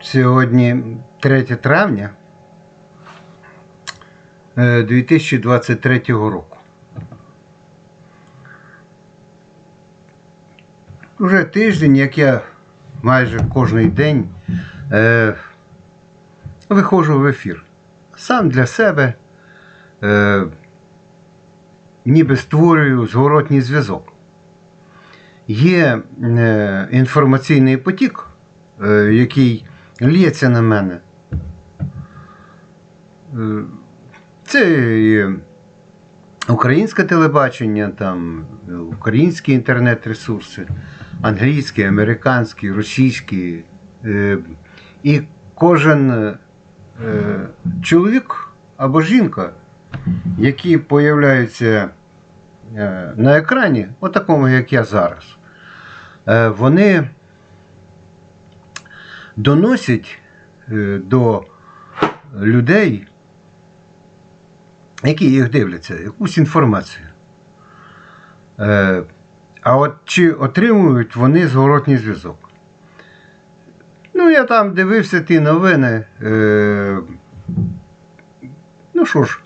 Сьогодні 3 травня е, 2023 року. Уже тиждень, як я майже кожен день е, виходжу в ефір. Сам для себе е, ніби створюю зворотній зв'язок. Є е, інформаційний потік, е, який лється на мене. Е, Це і українське телебачення, там, українські інтернет-ресурси, англійські, американські, російські. Е, І кожен е, чоловік або жінка, які появляються на екрані, отакому, як я зараз, вони доносять е, до людей, які їх дивляться, якусь інформацію. Е, А от чи отримують вони зворотній зв'язок? Ну, я там дивився ті новини. Е, ну що ж,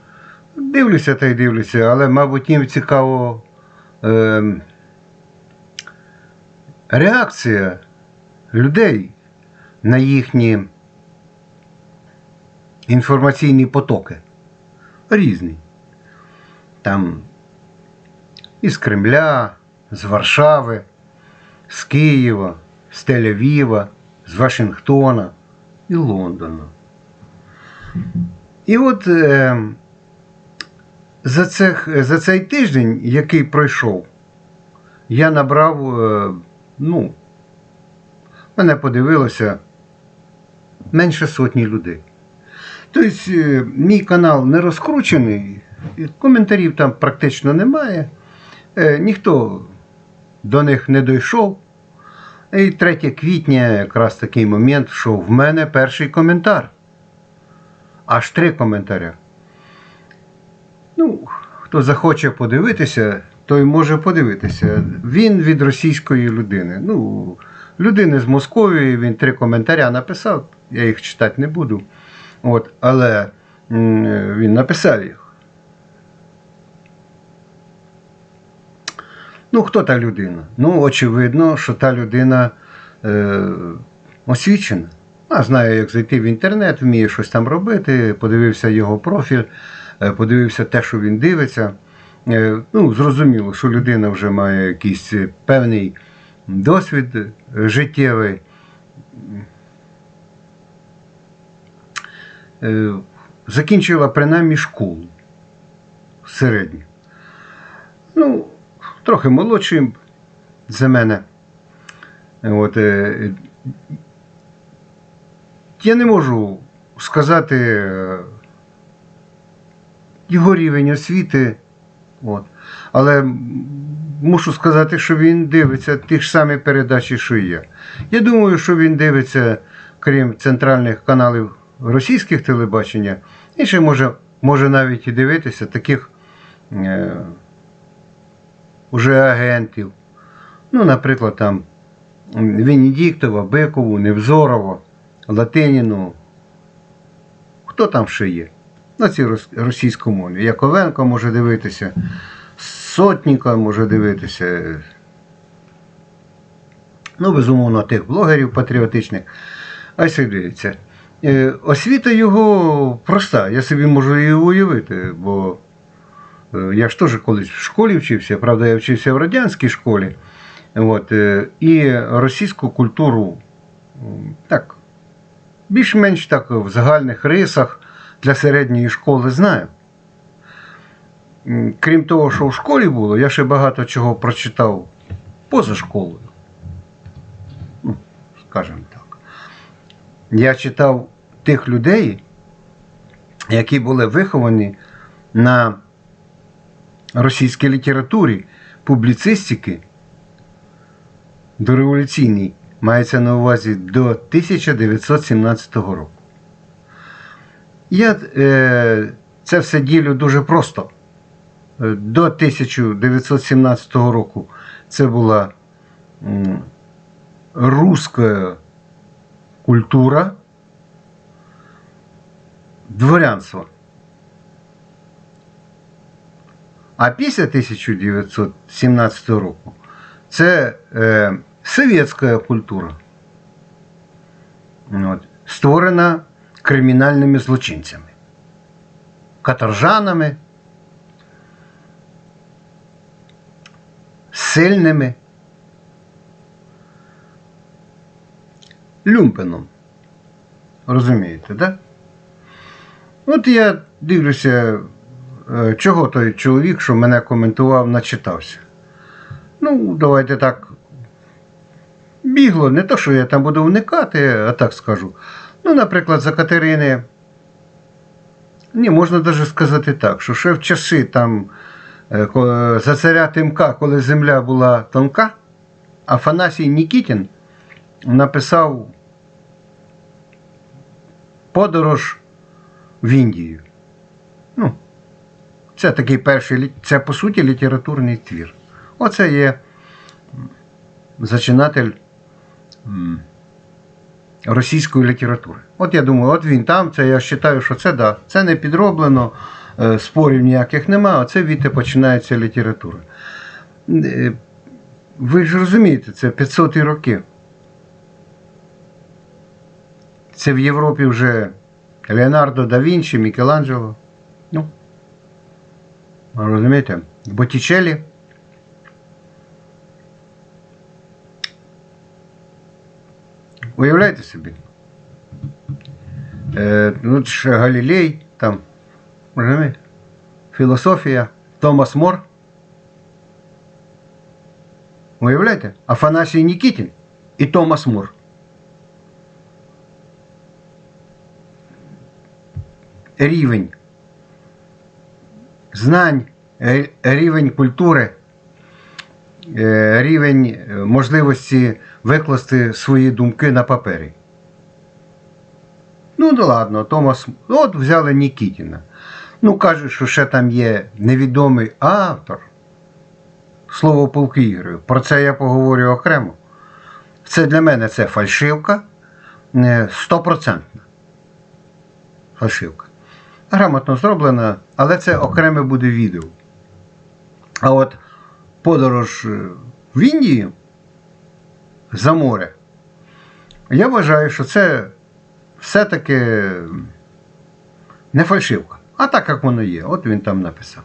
дивлюся та й дивлюся, але, мабуть, їм цікаво е, реакція людей на їхні інформаційні потоки. Різні. Там із Кремля, з Варшави, з Києва, з Тель-Авіва, з Вашингтона і Лондона. І от е, за, цих, за цей тиждень, який пройшов, я набрав, е, ну, мене подивилося менше сотні людей. Тобто, е, мій канал не розкручений, коментарів там практично немає. Е, Ніхто до них не дійшов. І 3 квітня якраз такий момент, що в мене перший коментар. Аж три коментаря. Ну, хто захоче подивитися, той може подивитися. Він від російської людини. Ну, людини з Московії, він три коментаря написав, я їх читати не буду. От, але він написав їх. Ну, хто та людина? Ну, очевидно, що та людина е, освічена. А знає, як зайти в інтернет, вміє щось там робити, подивився його профіль, е, подивився те, що він дивиться. Е, ну, зрозуміло, що людина вже має якийсь певний досвід е, життєвий. Е, закінчила принаймні школу середню. Ну, трохи молодший за мене. От, е, я не можу сказати е, його рівень освіти. От. Але мушу сказати, що він дивиться ті ж самі передачі, що і я. Я думаю, що він дивиться, крім центральних каналів російських телебачення, і ще може, може навіть і дивитися таких е, уже агентів. Ну, наприклад, там Венедіктова, Бекову, Невзорова, Латиніну. Хто там ще є? На цій рос- російськомовні. Яковенко може дивитися, Сотніка може дивитися. Ну, безумовно, тих блогерів патріотичних. А ось дивіться. Е, Освіта його проста, я собі можу її уявити, бо е, я ж теж колись в школі вчився, правда, я вчився в радянській школі. От, е, і російську культуру так, більш-менш так в загальних рисах для середньої школи знаю. Крім того, що в школі було, я ще багато чого прочитав поза школою. Ну, скажімо. Я читав тих людей, які були виховані на російській літературі, публіцистики дореволюційній, мається на увазі до 1917 року. Я е, це все ділю дуже просто. Е, До 1917 року це була м, руська культура, дворянства. А після 1917 року це е, совєтська культура, от, створена кримінальними злочинцями, каторжанами, сильними, Люмпеном. Розумієте. Да? От я дивлюся, е, чого той чоловік, що мене коментував, начитався. Ну, давайте так. Бігло, не то, що я там буду вникати, а так скажу. Ну, наприклад, за Катерини. Ні, можна навіть сказати так, що ще в часи там е, за царя Тимка, коли земля була тонка, Афанасій Нікітін написав подорож в Індію. Ну, це такий перший, це по суті літературний твір. Оце є зачинатель російської літератури. От я думаю, от він там, це я вважаю, що це да, це не підроблено, е, спорів ніяких нема, а це відти починається література. Е, Ви ж розумієте, це 500 роки. Це в Європі вже Леонардо да Вінчі, Мікеланджело. Ну, розумієте, Боттічелі. Уявляєте собі? Е, ну, ще Галілей, там, розумієте? Філософія, Томас Мор. Уявляєте? Афанасій Нікітін і Томас Мор. Рівень знань, е, рівень культури, е, рівень е, можливості викласти свої думки на папері. Ну, ну ладно, Томас. От взяли Нікітіна. Ну, кажуть, що ще там є невідомий автор. Слово полки ігри. Про це я поговорю окремо. Це для мене це фальшивка. Стопроцентна. Фальшивка. Грамотно зроблена, але це окреме буде відео. А от подорож е, в Індію за море. Я вважаю, що це все-таки не фальшивка, а так, як воно є. От він там написав.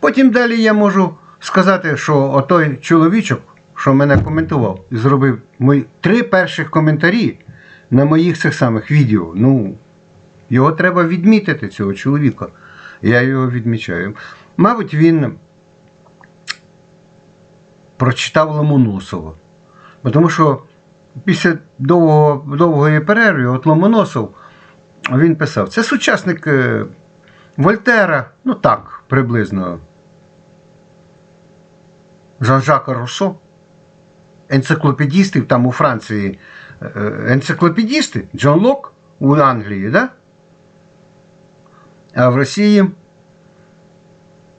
Потім далі я можу сказати, що отой чоловічок, що мене коментував, зробив мої три перших коментарі на моїх цих самих відео. Ну, його треба відмітити, цього чоловіка. Я його відмічаю. Мабуть, він прочитав Ломоносова. Тому що після довгого, довгої перерви, от Ломоносов, він писав, це сучасник е, Вольтера, ну так, приблизно. Жан-Жака Руссо, енциклопедістів там у Франції, е, енциклопедісти, Джон Лок у Англії, да? А в Росії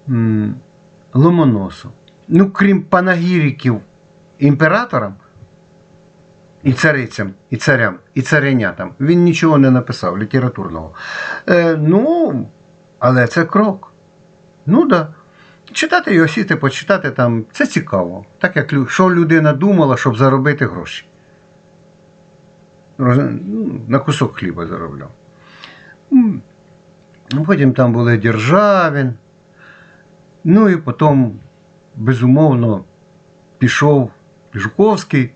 м, Ломоносов. Ну, крім панагіриків імператорам, і царицям, і царям, і царинятам, він нічого не написав літературного. Е, ну, але це крок. Ну так. Да. Читати і осіти, почитати там, це цікаво. Так як що людина думала, щоб заробити гроші. Ну, На кусок хліба заробляв. Ну, Потім там були Державін. Ну і потім, безумовно, пішов Жуковський,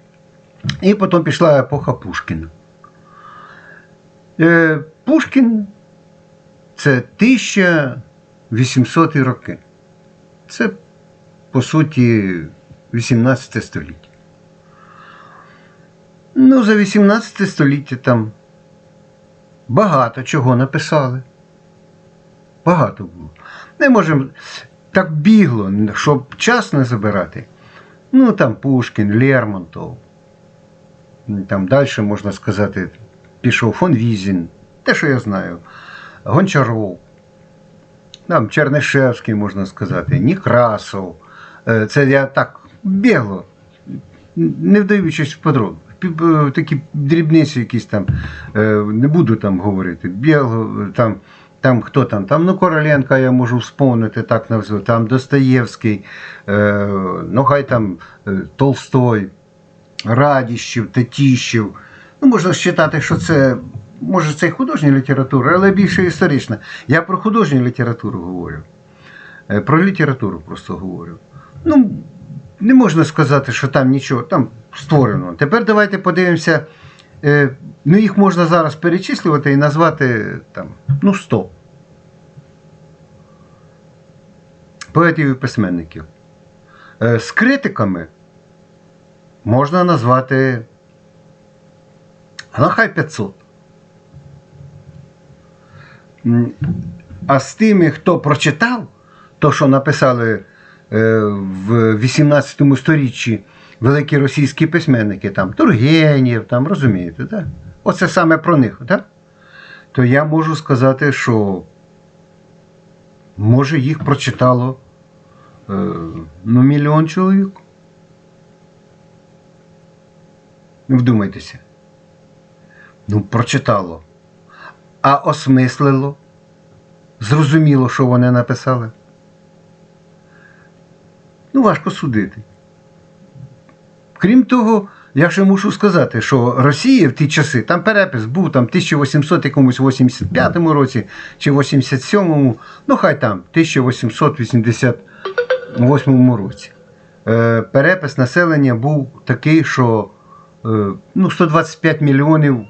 і потім пішла епоха Пушкіна. Е, Пушкін це 1800 роки. Це, по суті, 18 століття. Ну, за 18 століття там багато чого написали. Багато було. Не можемо так бігло, щоб час не забирати. Ну, там Пушкін, Лермонтов. Там далі можна сказати, пішов фон Візін, те, що я знаю, Гончаров, там Чернишевський, можна сказати, Некрасов. Е, Це я так бігло, не вдаючись в подробиці. Такі дрібниці якісь там, е, не буду там говорити, бігло, там Там хто там? Там ну Короленка я можу вспомнити, так назву. Там Достоєвський, е, ну хай там е, Толстой, Радіщев, Тетіщев. Ну, можна вважати, що це, може, це і художня література, але більше історична. Я про художню літературу говорю. Е, Про літературу просто говорю. Ну, не можна сказати, що там нічого, там створено. Тепер давайте подивимося. Е, Ну, їх можна зараз перечислювати і назвати там, ну, 100 поетів і письменників. Е, З критиками можна назвати ну, хай 500. А з тими, хто прочитав, то, що написали е, в 18 сторіччі великі російські письменники, там Тургенєв, там, розумієте, так? Оце саме про них, так? То я можу сказати, що може їх прочитало е, ну, мільйон чоловік. Ну, Вдумайтеся. Ну, прочитало. А осмислило. Зрозуміло, що вони написали. Ну, важко судити. Крім того, я ще мушу сказати, що Росія в ті часи, там перепис був там 1800 якомусь 85 році чи 87-му, ну хай там 1888 році. Е, перепис населення був такий, що е, ну, 125 мільйонів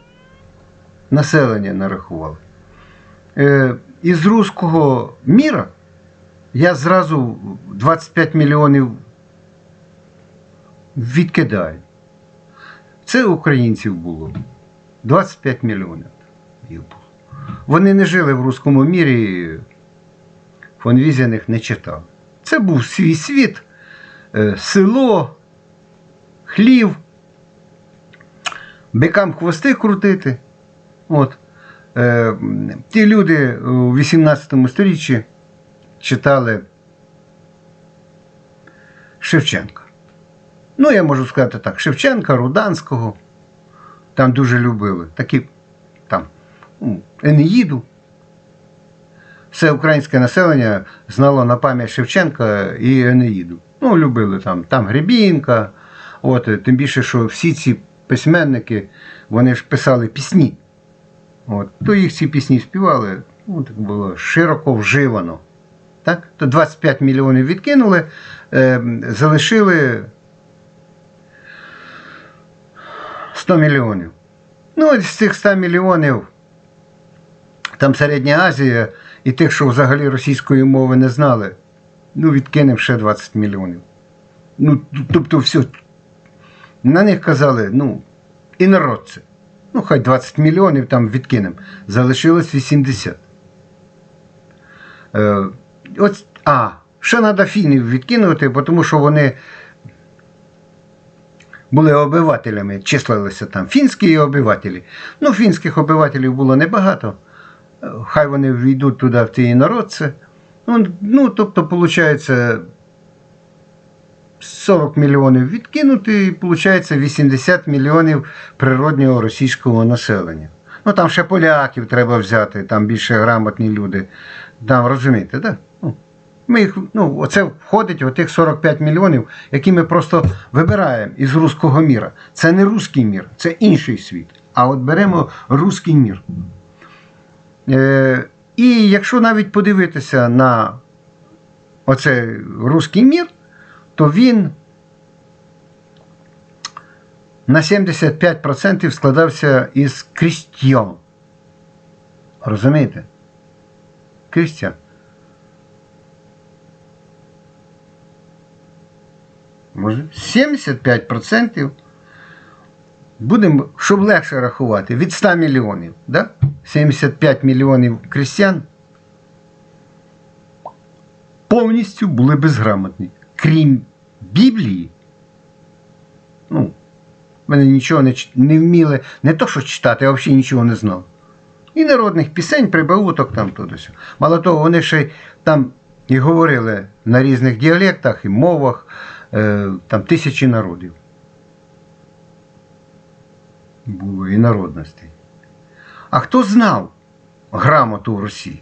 населення нарахували. Е, із руського міра я зразу 25 мільйонів відкидаю. Це українців було. 25 мільйонів їх. Вони не жили в руському мірі, фон Візяних не читав. Це був свій світ, е, село, хлів, бикам хвости крутити. От. Е, ті люди у 18 сторіччі читали Шевченка. Ну, я можу сказати так, Шевченка, Руданського. Там дуже любили. Такі там ну, Енеїду. Все українське населення знало на пам'ять Шевченка і Енеїду. Ну, любили там, там Гребінка. От, е, тим більше, що всі ці письменники, вони ж писали пісні. От, то їх ці пісні співали, ну, так було широко вживано. Так? То 25 мільйонів відкинули, е, залишили 100 мільйонів. Ну, з цих 100 мільйонів там Середня Азія і тих, що взагалі російської мови не знали, ну, відкинемо ще 20 мільйонів. Ну, тобто, все. На них казали, ну, інородці. Ну, хай 20 мільйонів там відкинемо. Залишилось 80. Е, от, а, ще треба фінів відкинути, тому що вони були обивателями, числилися там фінські обивателі. Ну, фінських обивателів було небагато. Хай вони війдуть туди в ті інородці. Ну, ну, тобто, виходить, 40 мільйонів відкинути, і виходить 80 мільйонів природнього російського населення. Ну там ще поляків треба взяти, там більше грамотні люди. Там розумієте, да? Ми їх, ну, оце входить в тих 45 мільйонів, які ми просто вибираємо із руського міра. Це не руський мір, це інший світ. А от беремо руський мір. Е, і якщо навіть подивитися на оцей руський мір, то він на 75% складався із крістьян. Розумієте? Крістян. Може, 75% будемо, щоб легше рахувати, від 100 мільйонів. Да? 75 мільйонів крістян повністю були безграмотні. Крім Біблії, ну, вони нічого не, не вміли, не то що читати, а взагалі нічого не знали. І народних пісень, прибауток там туди. Мало того, вони ще там і говорили на різних діалектах і мовах, там тисячі народів. Було і народностей. А хто знав грамоту в Росії?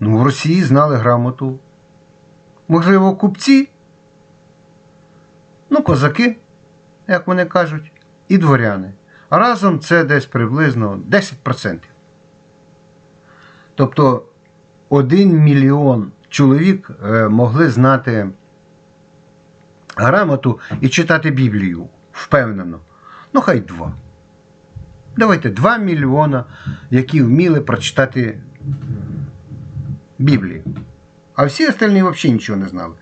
Ну, в Росії знали грамоту. Можливо, купці, ну, козаки, як вони кажуть, і дворяни. А разом це десь приблизно 10%. Тобто 1 мільйон чоловік е, могли знати грамоту і читати Біблію впевнено. Ну, хай два. Давайте 2 мільйона, які вміли прочитати Біблію. А всі остальні взагалі нічого не знали.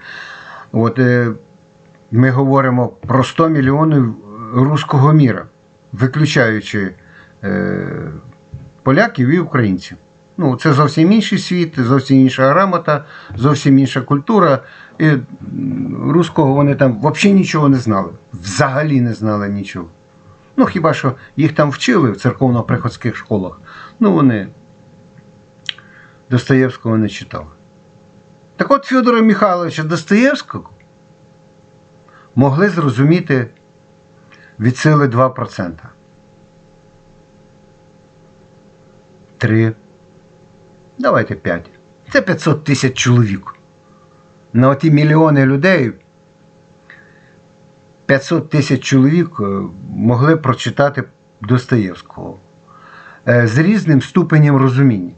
От е, ми говоримо про 100 мільйонів руського міра, виключаючи е, поляків і українців. Ну, це зовсім інший світ, зовсім інша грамота, зовсім інша культура. І руського вони там взагалі нічого не знали. Взагалі не знали нічого. Ну, хіба що їх там вчили в церковно-приходських школах. Ну, вони Достоєвського не читали. Так от Федора Михайловича Достоєвського могли зрозуміти від сили 2%. 3. Давайте 5. Це 500 тисяч чоловік. На оті мільйони людей 500 тисяч чоловік е, могли прочитати Достоєвського е, з різним ступенем розуміння.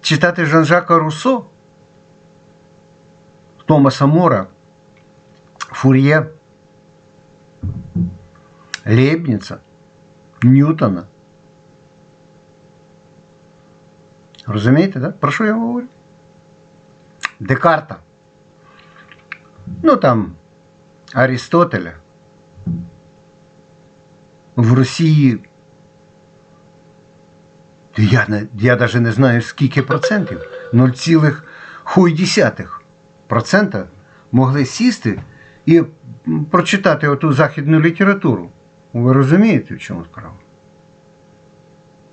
Читати Жан-Жака Руссо, Томаса Мора, Фур'є, Лейбніца, Ньютона. Розумієте, так? Про що я говорю? Декарта. Ну там Арістотеля. В Росії. Я, я навіть не знаю скільки процентів. 0,1 процента могли сісти і прочитати оту західну літературу. Ви розумієте, в чому справа?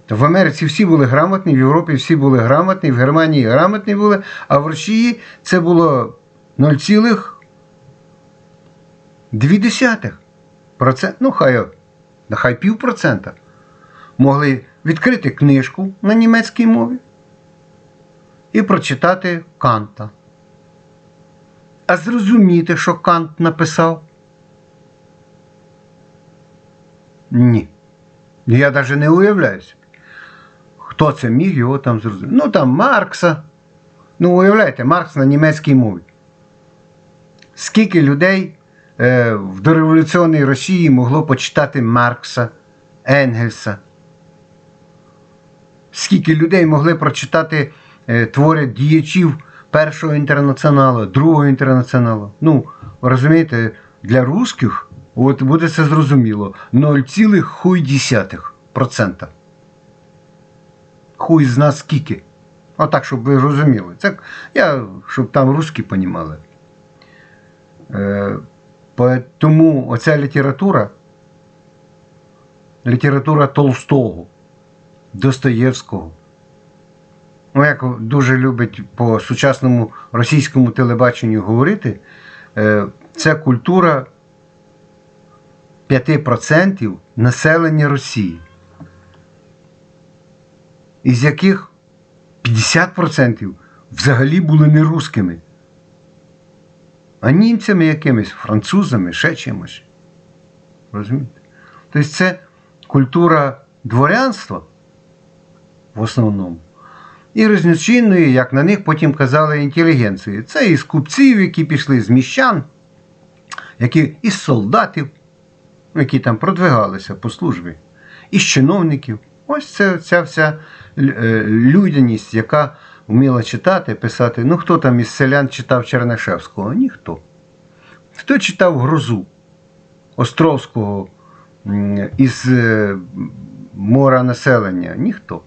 В Америці всі були грамотні, в Європі всі були грамотні, в Германії грамотні були, а в Росії це було 0,2 процент, ну хай, нехай пів процента. Могли відкрити книжку на німецькій мові і прочитати Канта. А зрозуміти, що Кант написав? Ні. Я навіть не уявляюся. Хто це міг його там зрозуміти? Ну там Маркса. Ну, уявляєте, Маркс на німецькій мові. Скільки людей е, в дореволюційній Росії могло почитати Маркса, Енгельса? Скільки людей могли прочитати е, твори діячів першого інтернаціоналу, другого інтернаціоналу? Ну, розумієте, для русських от буде це зрозуміло. 0,1%. Хуй з нас скільки. Отак, щоб ви розуміли. Це я, щоб там русські понімали. Е, тому оця література, література Толстого, Достоєвського. Ну, як дуже любить по сучасному російському телебаченню говорити, е, це культура 5% населення Росії, із яких 50% взагалі були не русскими, а німцями якимись, французами, ще чимось. Розумієте? Тобто це культура дворянства в основному. І різночинної, як на них потім казали, інтелігенції. Це із купців, які пішли з міщан, які із солдатів, які там продвигалися по службі, із чиновників. Ось це ця вся е, людяність, яка вміла читати, писати. Ну, хто там із селян читав Чернишевського? Ніхто. Хто читав Грозу Островського із е, мора населення? Ніхто.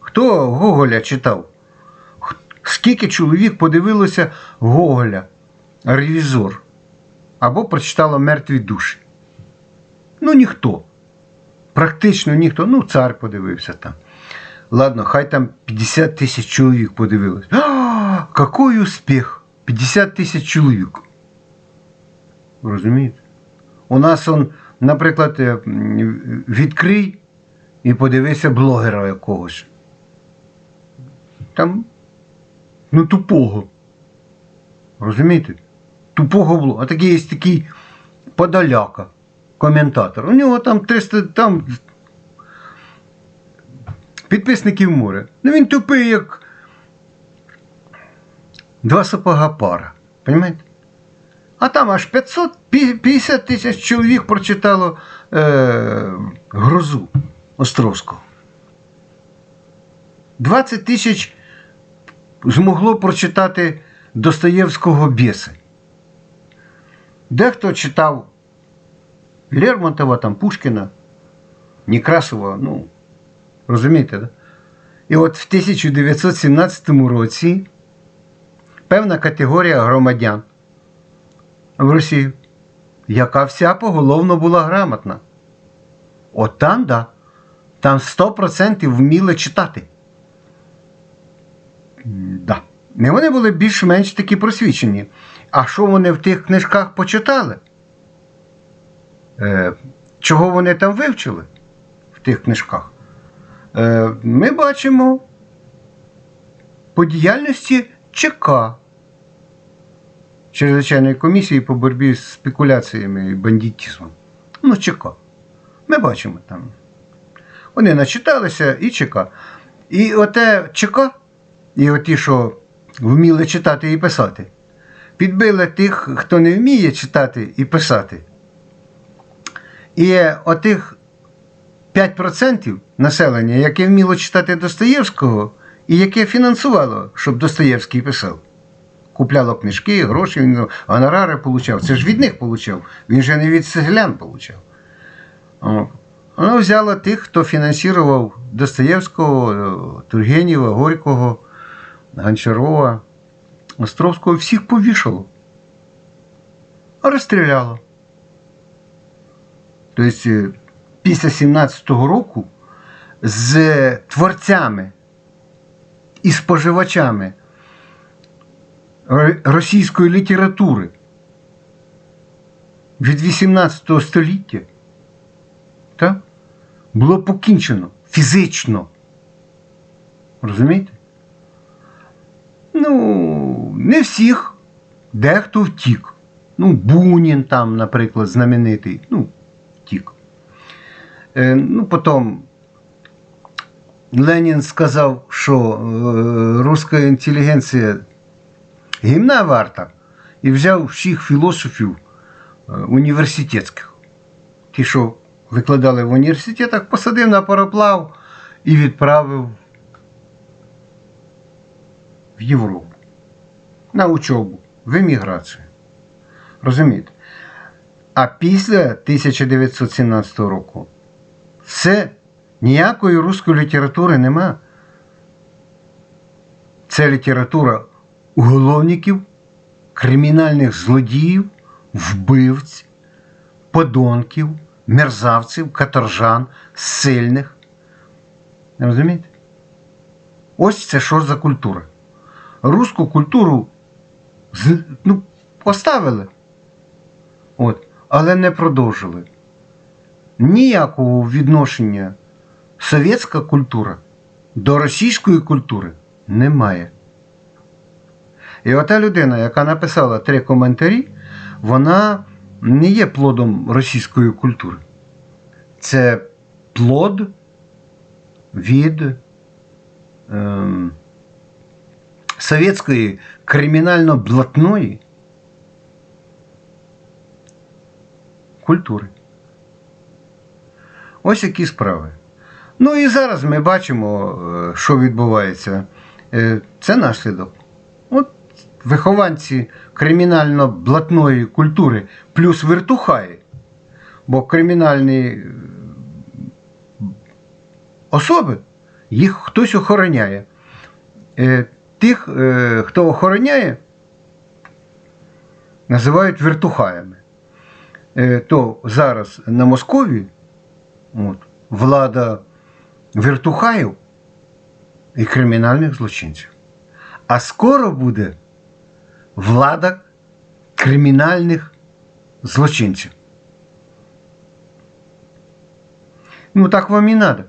Хто Гоголя читав? Скільки чоловік подивилося Гоголя, ревізор, або прочитало мертві душі? Ну ніхто. Практично ніхто. Ну, цар подивився там. Ладно, хай там 50 тисяч чоловік подивилось. А, який успіх! 50 тисяч чоловік. Розумієте? У нас он, наприклад, е, відкрий і подивися блогера якогось. Там, ну, тупого. Розумієте? Тупого блогера. А такий є такий подаляка, коментатор. У нього там 300, там підписників море. Ну він тупий, як два сапога пара. Понимаєте? А там аж 550 тисяч чоловік прочитало е, грозу Островського. 20 тисяч змогло прочитати Достоєвського Бєси. Дехто читав Лермонтова, там, Пушкіна, Некрасова, ну, розумієте, да? І от в 1917 році певна категорія громадян в Росії, яка вся поголовно була грамотна. От там, да, там 100% вміли читати. Да. Не вони були більш-менш такі просвічені. А що вони в тих книжках почитали? Е, чого вони там вивчили в тих книжках? Е, ми бачимо по діяльності ЧК Чрезвичайної комісії по боротьбі з спекуляціями і бандитизмом. Ну, ЧК. Ми бачимо там. Вони начиталися і ЧК. І оте ЧК, і оті, що вміли читати і писати, підбили тих, хто не вміє читати і писати. І отих 5% населення, яке вміло читати Достоєвського, і яке фінансувало, щоб Достоєвський писав. Купляло книжки, гроші, він гонорари получав. Це ж від них получав. Він же не від селян получав. Воно взяло тих, хто фінансував Достоєвського, Тургенєва, Горького, Гончарова, Островського, всіх повішало. Розстріляло. Тобто після 17-го року з творцями і споживачами російської літератури від 18 століття так, було покінчено фізично. Розумієте? Ну, не всіх, дехто втік. Ну, Бунін там, наприклад, знаменитий, ну, ну, потім Ленін сказав, що е, руська інтелігенція гімна варта, і взяв всіх філософів е, університетських. Ті, що викладали в університетах, посадив на пароплав і відправив в Європу. На учобу, в еміграцію. Розумієте? А після 1917 року все, ніякої руської літератури нема. Це література уголовників, кримінальних злодіїв, вбивць, подонків, мерзавців, каторжан, сильних. Розумієте? Ось це що за культура. Руську культуру ну, поставили, От, але не продовжили. Ніякого відношення совєтська культура до російської культури немає. І ота людина, яка написала три коментарі, вона не є плодом російської культури. Це плод від ем, совєтської кримінально-блатної культури. Ось які справи. Ну і зараз ми бачимо, е, що відбувається. Е, Це наслідок. От вихованці кримінально-блатної культури плюс вертухаї. Бо кримінальні е, особи, їх хтось охороняє. Тих, хто охороняє, називають вертухаями. То зараз на Москові от, влада вертухаїв і кримінальних злочинців. А скоро буде влада кримінальних злочинців. Ну, так вам і надо.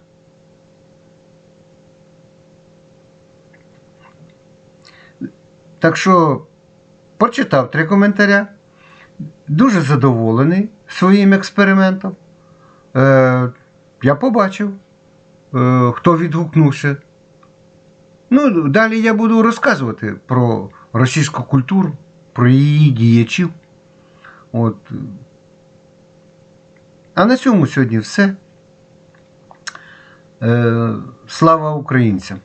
Так що почитав три коментаря, дуже задоволений своїм експериментом. Е, я побачив, е, хто відгукнувся. Ну, далі я буду розказувати про російську культуру, про її діячів. От. А на цьому сьогодні все. Е, слава українцям!